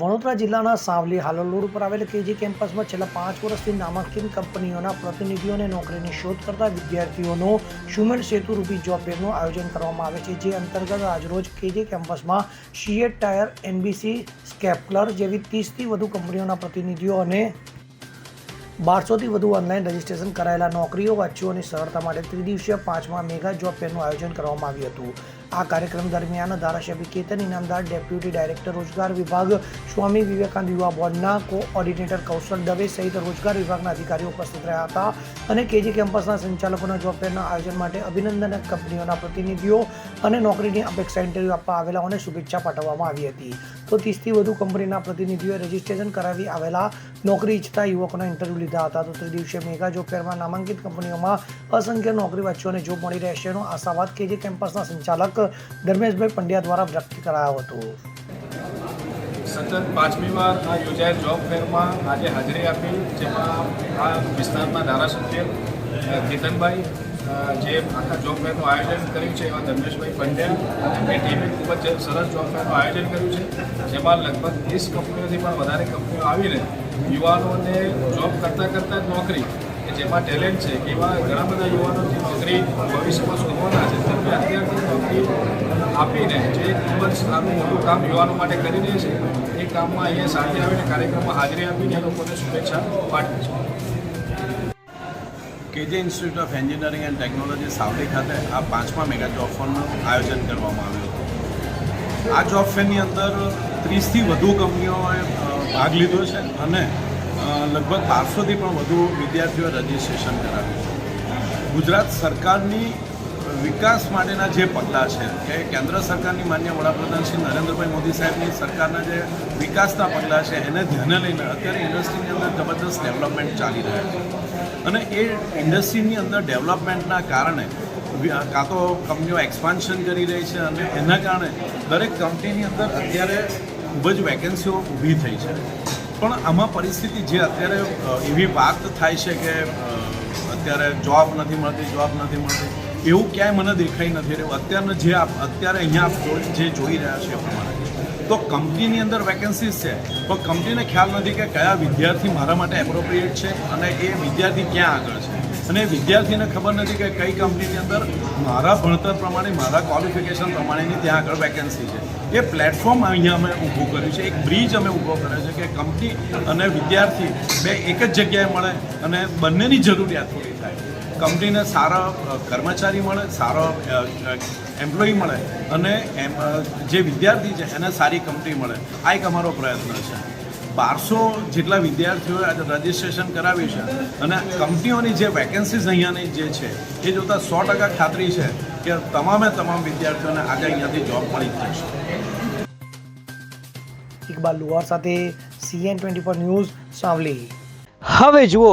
વડોદરા જિલ્લાના સાવલી હાલોલ રોડ ઉપર આવેલ કેજી કેમ્પસમાં છેલ્લા પાંચ વર્ષથી નામાંકિત કંપનીઓના પ્રતિનિધિઓને નોકરીની શોધ કરતા વિદ્યાર્થીઓનો સુમેર સેતુ રૂપી જોબ ફેરનું આયોજન કરવામાં આવે છે, જે અંતર્ગત આજરોજ કેજી કેમ્પસમાં સીએટ ટાયર, એનબીસી, સ્કેપલર જેવી ત્રીસથી વધુ કંપનીઓના પ્રતિનિધિઓ અને બારસોથી વધુ ઓનલાઈન રજીસ્ટ્રેશન કરાયેલા નોકરીઓ વાંચીઓની સરળતા માટે ત્રિદિવસીય પાંચમા મેગા જોબ ફેરનું આયોજન કરવામાં આવ્યું હતું. આ કાર્યક્રમ દરમિયાન ધારાસભ્ય કેતન ઇનામદાર, ડેપ્યુટી ડાયરેક્ટર રોજગાર વિભાગ, સ્વામી વિવેકાનંદ યુવા બોર્ડના કોઓર્ડિનેટર કૌશલ દવે સહિત રોજગાર વિભાગના અધિકારીઓ ઉપસ્થિત રહ્યા હતા અને કેજી કેમ્પસના સંચાલકોના જોબ ફેરના આયોજન માટે અભિનંદન કંપનીઓના પ્રતિનિધિઓ અને નોકરીની અપેક્ષા ઇન્ટરવ્યૂ આપવા આવેલાઓને શુભેચ્છા પાઠવવામાં આવી હતી. તો ત્રીસથી વધુ કંપનીના પ્રતિનિધિઓએ રજીસ્ટ્રેશન કરાવી આવેલા નોકરી ઈચ્છતા યુવકોના ઇન્ટરવ્યૂ લીધા હતા. તો તે દિવસે મેગા જોબ ફેરમાં નામાંકિત કંપનીઓમાં અસંખ્ય નોકરી વાંચીઓને જોબ મળી રહેશેનો આશાવાદ કે જે કેમ્પસના સંચાલક ધર્મેશભાઈ પંડ્યા દ્વારા વ્યક્ત કરાયો હતો. સતત પાંચમી વાર આ યોજાયેલ જોબ ફેરમાં આજે હાજરી આપી, જેમાં આ વિસ્તારના ધારાસભ્ય કેતનભાઈ જે આખા જોબ ફેરનું આયોજન કર્યું છે એવા ધર્મેશભાઈ પંડ્યા અને ટીમે ખૂબ જ સરસ જોબ ફેરનું આયોજન કર્યું છે. જેમાં લગભગ ત્રીસ કંપનીઓથી પણ વધારે કંપનીઓ આવીને યુવાનોને જોબ કરતાં કરતાં નોકરી, કે જેમાં ટેલેન્ટ છે એવા ઘણા બધા યુવાનો નોકરી ભવિષ્યમાં શોધવાના છે તેમને અત્યારથી નોકરી આપીને જે ખૂબ જ સારું મોટું કામ યુવાનો માટે કરી રહી છે, એ કામમાં અહીંયા સાથે આવીને કાર્યક્રમમાં હાજરી આપીને લોકોને શુભેચ્છા પાઠવી છે. K J institute of engineering and technology Savli ખાતે આ પાંચમા મેગા જોબ ફેરનું આયોજન કરવામાં આવ્યું હતું. આ જોબ ફેરની અંદર ત્રીસથી વધુ કંપનીઓએ ભાગ લીધો છે અને લગભગ બારસોથી પણ વધુ વિદ્યાર્થીઓએ રજિસ્ટ્રેશન કરાવ્યું છે. ગુજરાત સરકારની વિકાસ માટેના જે પગલાં છે કે કેન્દ્ર સરકારની માન્ય વડાપ્રધાન શ્રી નરેન્દ્રભાઈ મોદી સાહેબની સરકારના જે વિકાસના પગલાં છે, એને ધ્યાને લઈને અત્યારે ઇન્ડસ્ટ્રીની અંદર જબરદસ્ત ડેવલપમેન્ટ ચાલી રહ્યા છે. અને એ ઇન્ડસ્ટ્રીની અંદર ડેવલપમેન્ટના કારણે કાં તો કંપનીઓ એક્સપાન્શન કરી રહી છે અને એના કારણે દરેક કંપનીની અંદર અત્યારે ખૂબ જ વેકેન્સીઓ ઊભી થઈ છે. પણ આમાં પરિસ્થિતિ જે અત્યારે એવી વાત થાય છે કે અત્યારે જોબ નથી મળતી જોબ નથી મળતી, એવું ક્યાંય મને દેખાઈ નથી રહ્યું. અત્યારનું જે અત્યારે અહીંયા જે જોઈ રહ્યા છે એ પ્રમાણે. તો કંપનીની અંદર વેકેન્સીસ છે. પણ કંપનીને ખ્યાલ નથી કે કયા વિદ્યાર્થી મારા માટે એપ્રોપ્રિએટ છે અને એ વિદ્યાર્થી ક્યાં આગળ છે. અને વિદ્યાર્થીને ખબર નથી કે કઈ કંપનીની અંદર મારા ભણતર પ્રમાણે, મારા ક્વોલિફિકેશન પ્રમાણેની ત્યાં આગળ વેકેન્સી છે. એ પ્લેટફોર્મ અહીંયા અમે ઊભું કર્યું છે. એક બ્રિજ અમે ઊભો કર્યો છે કે કંપની અને વિદ્યાર્થી બે એક જ જગ્યાએ મળે અને બંનેની જરૂરિયાત પૂરી થાય. કંપનીને સારા કર્મચારી મળે સારો એમ્પ્લોયી મળે અને એમ જે વિદ્યાર્થી છે એને સારી કંપની મળે. આ એક અમારો પ્રયત્ન છે. બારસો જેટલા વિદ્યાર્થીઓએ આજે રજિસ્ટ્રેશન કરાવ્યું છે અને કંપનીઓની જે વેકેન્સીઝ અહીંયાની જે છે એ જોતાં સો ટકા ખાતરી છે કે તમામે તમામ વિદ્યાર્થીઓને આજે અહીંયાથી જોબ મળી જ જશે. ઇકબાલ લુહાર સાથે C N twenty four news Savli. હવે જુઓ